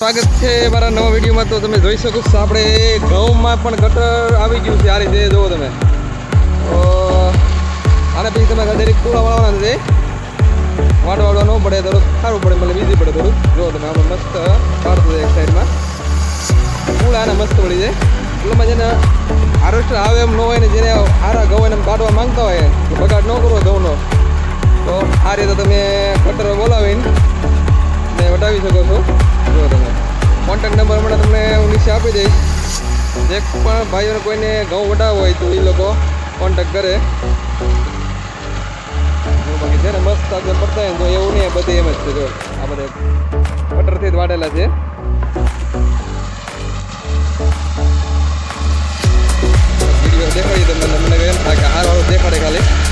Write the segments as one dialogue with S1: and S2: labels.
S1: સ્વાગત છે મારા નવા વિડીયોમાં. તો તમે જોઈ શકો છો, આપણે ઘઉંમાં પણ ગટર આવી ગયું છે. આ રીતે જુઓ તમે. તો, આને પછી તમે દરેક કૂડા વાળવાના છે. વાટ વાળવા ન પડે થોડુંક સારું પડે મતલબ બીજી પડે થોડુંક જુઓ તમે આપણે મસ્ત પાડતું છે એક સાઈડમાં. કૂડા આને મસ્ત પડી જાય. કૂડામાં જેને હાર્વેસ્ટર આવે એમ ન હોય ને, જેને હારા ઘઉં એને કાઢવા માંગતા હોય તો બગાડ ન કરવો ઘઉંનો તો આ રીતે તમે કટર બોલાવીને વટાવી શકો છો. તમને આપી દઈશ. જે પણ ભાઈઓને કોઈને ઘઉં વડાવ હોય તો એ લોકો કોન્ટેક્ટ કરે. બાકી છે ને, મસ્ત આગળ પડતા તો એવું નહીં, બધે એમ જ છે, જો. આ બધે કટરથી જ વાટેલા છે. વીડિયો દેખાડી તમને, મને એમ થાય કે હાર વાળું દેખાડે ખાલી.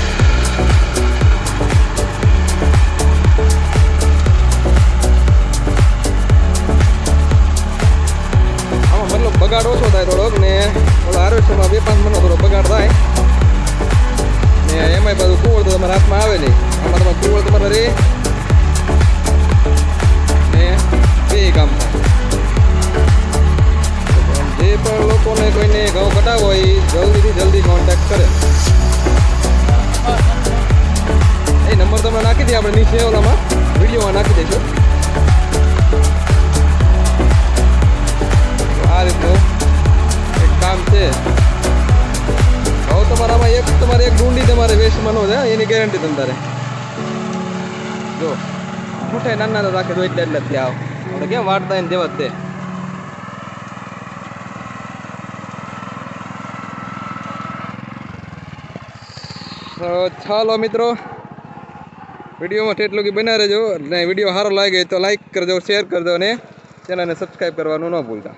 S1: બગાડ ઓછો થાય થોડોક ને ઓલા હાર્વેસ્ટરમાં બે પાંચ મહિનો થોડો બગાડ થાય. ને એમાંય બધું કુવળ તો તમારા હાથમાં આવે નહીં. આમાં તમારે કુવળ તમારે રે. ને બે કામ જે પણ લોકોને કોઈને ઘઉં કટાવો હોય જલ્દીથી જલ્દી કોન્ટેક્ટ કરે. એ નંબર તમે નાખી દઈએ આપણે નીચે ઓલામાં. વિડીયોમાં નાખી દઈશું તમારે એક ડુંડી તમારે વેસ્ટમાં ન જાય એની ગેરંટી તમારે જો મોટા નાના નાના રાખે તો એટલે એટલે ત્યાં ત્યાં આપણે કેમ વાટતા એને દેવા તે ચાલો મિત્રો, વિડીયોમાં એટલું કે બના રહેજો. અને વીડિયો સારો લાગે તો લાઈક કરજો શેર કરજો અને ચેનલને સબસ્ક્રાઈબ કરવાનું ન ભૂલતા.